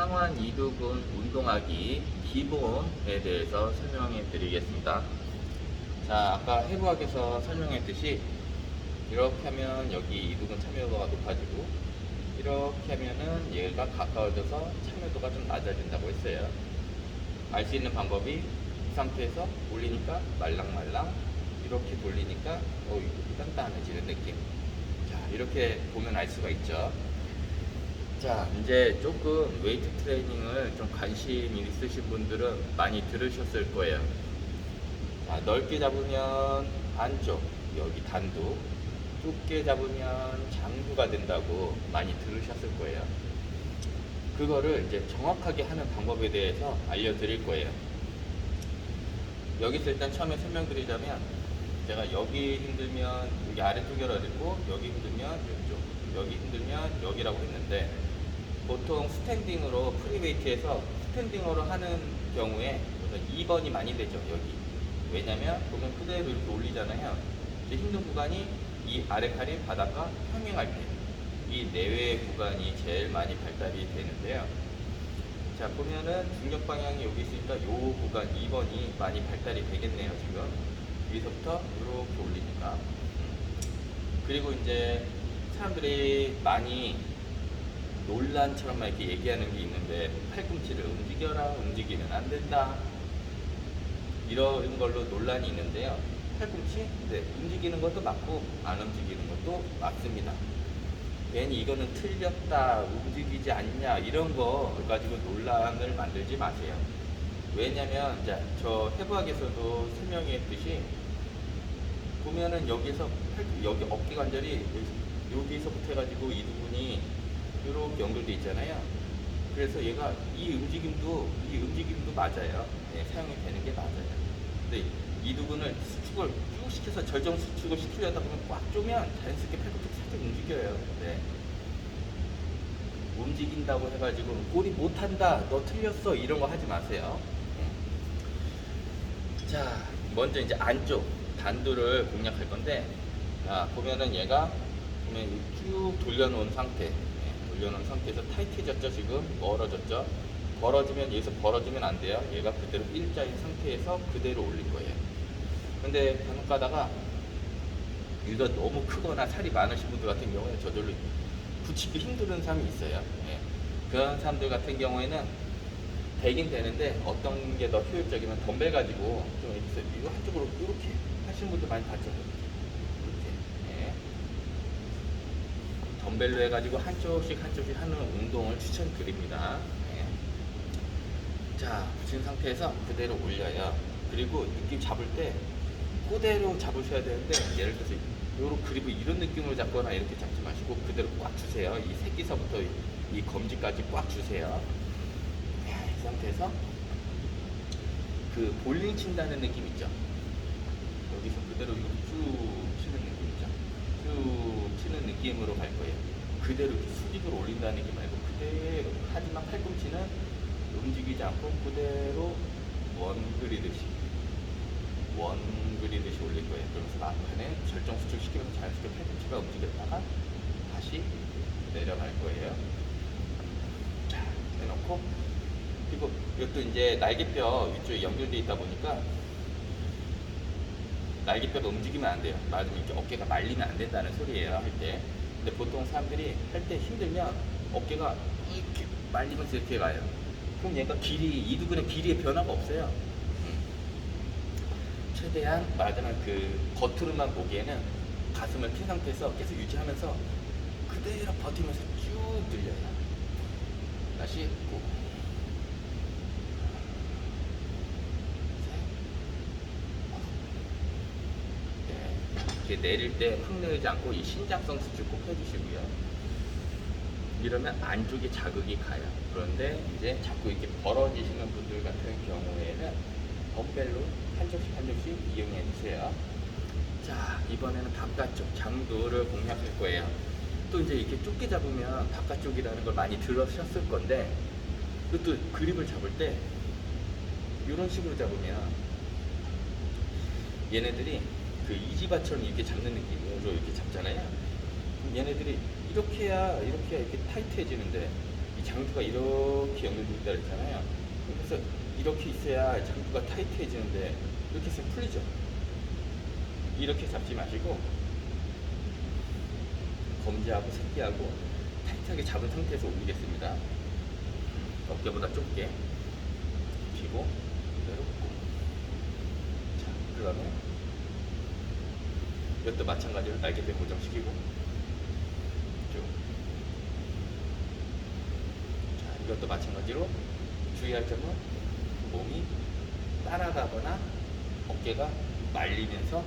상완 이두근 운동하기 기본에 대해서 설명해 드리겠습니다. 자, 아까 해부학에서 설명했듯이 이렇게 하면 여기 이두근 참여도가 높아지고 이렇게 하면은 얘가 가까워져서 참여도가 좀 낮아진다고 했어요. 알 수 있는 방법이 이 상태에서 올리니까 말랑말랑 이렇게 돌리니까 어 이거 단단해지는 느낌. 자, 이렇게 보면 알 수가 있죠. 자, 이제 조금 웨이트 트레이닝을 좀 관심 있으신 분들은 많이 들으셨을 거예요. 자, 넓게 잡으면 안쪽, 여기 단두, 좁게 잡으면 장두가 된다고 많이 들으셨을 거예요. 그거를 이제 정확하게 하는 방법에 대해서 알려드릴 거예요. 여기서 일단 처음에 설명드리자면 제가 여기 힘들면 여기 아래쪽이 어렵고 여기 힘들면 이쪽 여기 힘들면 여기라고 했는데 보통 스탠딩으로 프리웨이트에서 스탠딩으로 하는 경우에 2번이 많이 되죠 여기. 왜냐면 보면 그대로 이렇게 올리잖아요. 힘든 구간이 이 아래 칼이 바닥과 평행할 때 이 내외 구간이 제일 많이 발달이 되는데요. 자 보면은 중력 방향이 여기 있으니까 요 구간 2번이 많이 발달이 되겠네요 지금. 여기서부터 이렇게 올리니까. 그리고 이제 사람들이 많이 논란처럼 막 이렇게 얘기하는 게 있는데 팔꿈치를 움직여라 움직이면 안 된다. 이런 걸로 논란이 있는데요. 팔꿈치? 네, 움직이는 것도 맞고 안 움직이는 것도 맞습니다. 괜히 이거는 틀렸다 움직이지 않냐 이런 거 가지고 논란을 만들지 마세요. 왜냐면 이제 저 해부학에서도 설명했듯이 보면은 여기서 팔- 여기 어깨 관절이 여기- 여기서부터 해가지고 이 부분이 이렇게 연결돼 있잖아요. 그래서 얘가 이 움직임도 이 움직임도 맞아요. 네, 사용이 되는 게 맞아요. 근데 이 부분을 수축을 쭉 시켜서 절정 수축을 시키려다 보면 꽉 쪼면 자연스럽게 팔꿈치 살짝 움직여요. 네. 움직인다고 해가지고 꼬리 못한다, 너 틀렸어 이런 거 하지 마세요. 음. 자, 먼저 이제 안쪽 단두를 공략할 건데, 자, 보면은 얘가 보면 쭉 돌려놓은 상태, 예, 돌려놓은 상태에서 타이트해졌죠 지금 멀어졌죠. 벌어지면 여기서 벌어지면 안 돼요. 얘가 그대로 일자인 상태에서 그대로 올릴 거예요. 근데 간혹 가다가 이거 너무 크거나 살이 많으신 분들 같은 경우에 저절로 붙이기 힘든 사람이 있어요. 예. 그런 사람들 같은 경우에는 되긴 되는데 어떤 게 더 효율적이면 덤벨 가지고 좀 이렇게 이거 한쪽으로 이렇게 하시는 분들 많이 봤죠. 이렇게. 예. 덤벨로 해가지고 한쪽씩 한쪽씩 하는 운동을 추천드립니다. 예. 자, 붙인 상태에서 그대로 올려요. 그리고 느낌 잡을 때 그대로 잡으셔야 되는데 예를 들어서 요런 그립을 이런 느낌으로 잡거나 이렇게 잡지 마시고 그대로 꽉 주세요. 이 새끼서부터 이 검지까지 꽉 주세요. 네, 이 상태에서 그 볼링 친다는 느낌 있죠? 여기서 그대로 쭉 치는 느낌 있죠? 쭉 치는 느낌으로 갈 거예요. 그대로 수직으로 올린다는 느낌 말고 그대로 하지만 팔꿈치는 움직이지 않고 그대로 원 그리듯이 원 그리듯이 올릴 거예요. 그러면서 막판에 절정 수축시키면서 자연스럽게 팔꿈치가 움직였다가 다시 내려갈 거예요. 자, 해놓고 그리고 이것도 이제 날개뼈 위쪽에 연결돼 있다 보니까 날개뼈가 움직이면 안 돼요. 맞으면 이렇게 어깨가 말리면 안 된다는 소리예요 할 때. 근데 보통 사람들이 할 때 힘들면 어깨가 이렇게 말리면서 이렇게 가요. 그럼 얘가 길이 이두근의 길이의 변화가 없어요. 음. 최대한 마지막 그 겉으로만 보기에는 가슴을 핀 상태에서 계속 유지하면서 그대로 버티면서 쭉 늘려요. 다시 고. 네. 이렇게 내릴 때 확 내리지 않고 이 신장성 수축 꼭 해주시고요. 이러면 안쪽에 자극이 가요. 그런데 이제 자꾸 이렇게 벌어지시는 분들 같은 경우에는 덤벨로 한 점씩 한 점씩 이용해 주세요. 자, 이번에는 바깥쪽 장도를 공략할 거예요. 또 이제 이렇게 좁게 잡으면 바깥쪽이라는 걸 많이 들으셨을 건데, 그것도 그립을 잡을 때 이런 식으로 잡으면 얘네들이 그 이지바처럼 이렇게 잡는 느낌으로 이렇게 잡잖아요. 얘네들이 이렇게 해야 이렇게 해야 이렇게 타이트해지는데 이 장두가 이렇게 연결돼 있다 그랬잖아요. 그래서 이렇게 있어야 장두가 타이트해지는데 이렇게 있으면 풀리죠. 이렇게 잡지 마시고 검지하고 새끼하고 타이트하게 잡은 상태에서 올리겠습니다. 어깨보다 좁게 쥐고 그대로 고 자, 그 다음에 이것도 마찬가지로 날개뼈 고정시키고 쭉. 자, 이것도 마찬가지로 주의할 점은 몸이 따라가거나 어깨가 말리면서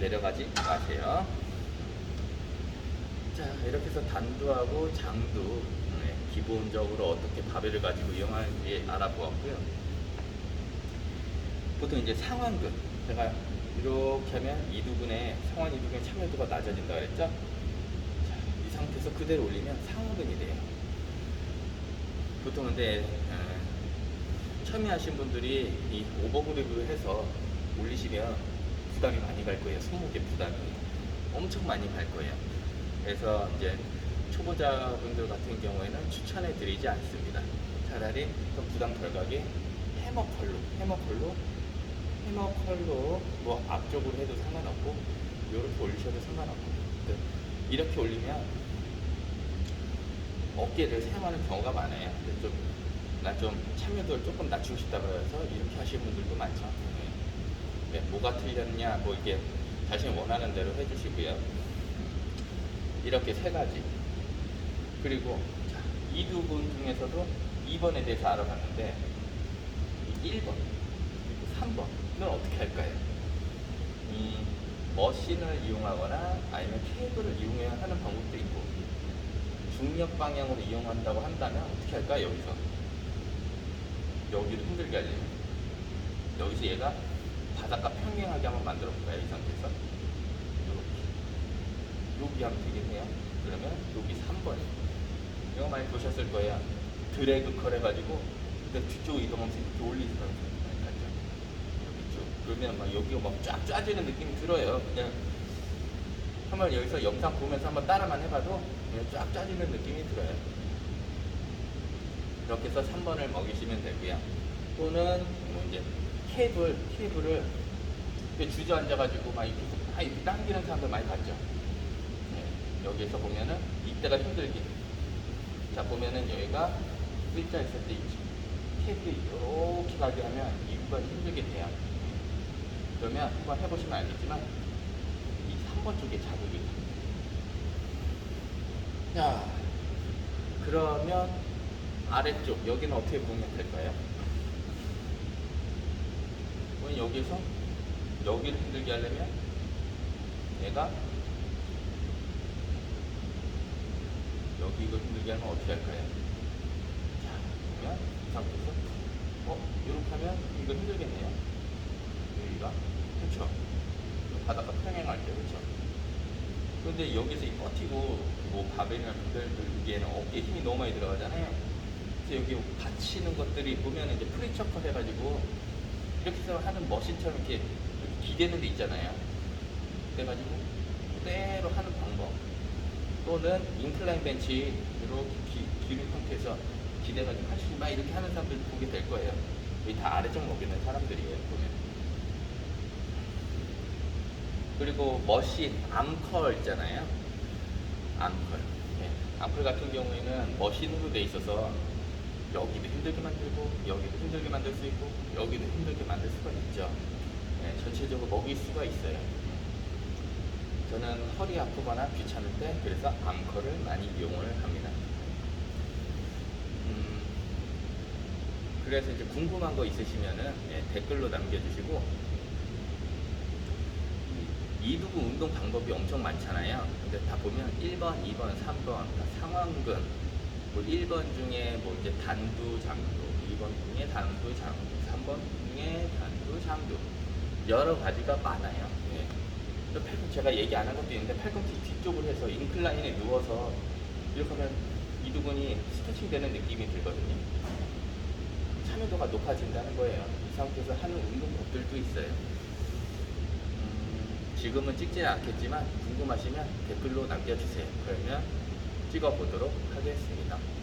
내려가지 마세요. 자, 이렇게 해서 단두하고 장두 네, 기본적으로 어떻게 바벨을 가지고 이용하는지 알아보았고요. 보통 이제 상완근 제가 이렇게 하면 이두근의 상완 이두근의 참여도가 낮아진다 그랬죠? 자, 이 상태에서 그대로 올리면 상완근이 돼요. 보통 근데 어, 처음에 하신 분들이 이 오버그립을 해서 올리시면 부담이 많이 갈 거예요. 손목에 부담이 엄청 많이 갈 거예요. 그래서 이제 초보자분들 같은 경우에는 추천해 드리지 않습니다. 차라리 좀 부담 덜 가게 해머컬로, 해머컬로, 해머컬로 뭐 앞쪽으로 해도 상관없고 이렇게 올리셔도 상관없고 네. 이렇게 올리면 어깨를 사용하는 경우가 많아요. 근데 좀, 나 좀 참여도를 조금 낮추고 싶다 그래서 이렇게 하시는 분들도 많죠. 네. 네, 뭐가 틀렸냐, 뭐 이게 자신이 원하는 대로 해주시고요. 이렇게 세 가지. 그리고 자, 이두분 중에서도 2번에 대해서 알아봤는데 이 1번, 그리고 3번은 어떻게 할까요? 이 머신을 이용하거나 아니면 케이블을 이용해야 하는 방법도 있고 중력 방향으로 이용한다고 한다면 어떻게 할까 요 여기서? 여기를 힘들게 하려면. 여기서 얘가 바닷가 평행하게 한번 만들어 볼까요 이 상태에서? 이렇게. 여기 하면 되겠네요. 그러면 여기 3번. 이거 많이 보셨을 거예요. 드래그 컬 해가지고 근데 뒤쪽 이동하면서 이렇게 쭉 그러면 막 여기가 막쫙 짜지는 느낌이 들어요 그냥 한번 여기서 영상 보면서 한번 따라만 해봐도 그냥 쫙 짜지는 느낌이 들어요. 이렇게 해서 3번을 먹이시면 되고요. 또는 뭐 이제 케이블, 케이블을 이렇게 주저앉아가지고 막 이렇게, 막 이렇게 당기는 사람들 많이 봤죠. 네, 여기에서 보면은 이때가 힘들게. 자, 보면은 여기가 일자 있을 때 있지. 케이블이 이렇게 가게 하면 이 구간이 힘들게 돼요. 그러면 한번 해보시면 알겠지만 이 3번 쪽에 자극이 자 그러면 아래쪽 여기는 어떻게 보면 될까요? 그럼 여기서 여기를 힘들게 하려면 얘가 여기 이거 힘들게 하면 어떻게 할까요? 자 그러면 이 상태에서 어? 이렇게 하면 이거 힘들겠네요 여기가 그렇죠 바닷가 평행할 때 그렇죠 근데 여기서 이 버티고 뭐 바벨이나 분들 들기에는 어깨에 힘이 너무 많이 들어가잖아요. 그래서 여기 받치는 것들이 보면 이제 프리처컷 해가지고 이렇게 해서 하는 머신처럼 이렇게, 기대는 데 있잖아요. 그래가지고 그대로 하는 방법. 또는 인클라인 벤치 이렇게 기, 기른 상태에서 기대가지고 하시막 이렇게 하는 사람들 보게 될 거예요. 여기 다 아래쪽 먹이는 사람들이에요 보면 그리고 머신, 암컬 있잖아요. 암컬. 예. 암컬 같은 경우에는 머신으로 돼 있어서 여기도 힘들게 만들고 여기도 힘들게 만들 수 있고 여기도 힘들게 만들 수가 있죠. 예, 전체적으로 먹일 수가 있어요. 저는 허리 아프거나 귀찮을 때 그래서 암컬을 많이 이용을 합니다. 음, 그래서 이제 궁금한 거 있으시면은 예, 댓글로 남겨주시고 이두구 운동 방법이 엄청 많잖아요. 근데 다 보면 1번, 2번, 3번, 다 상완근, 뭐 1번 중에 뭐 이제 단두, 장두, 2번 중에 단두, 장두, 3번 중에 단두, 장두. 여러 가지가 많아요. 예. 또 팔꿈치 제가 얘기 안 한 것도 있는데 팔꿈치 뒤쪽으로 해서 인클라인에 누워서 이렇게 하면 이두근이 스트레칭 되는 느낌이 들거든요. 참여도가 높아진다는 거예요. 이 상태에서 하는 운동법들도 있어요. 음, 지금은 찍지는 않겠지만 궁금하시면 댓글로 남겨주세요. 그러면 찍어보도록 하겠습니다.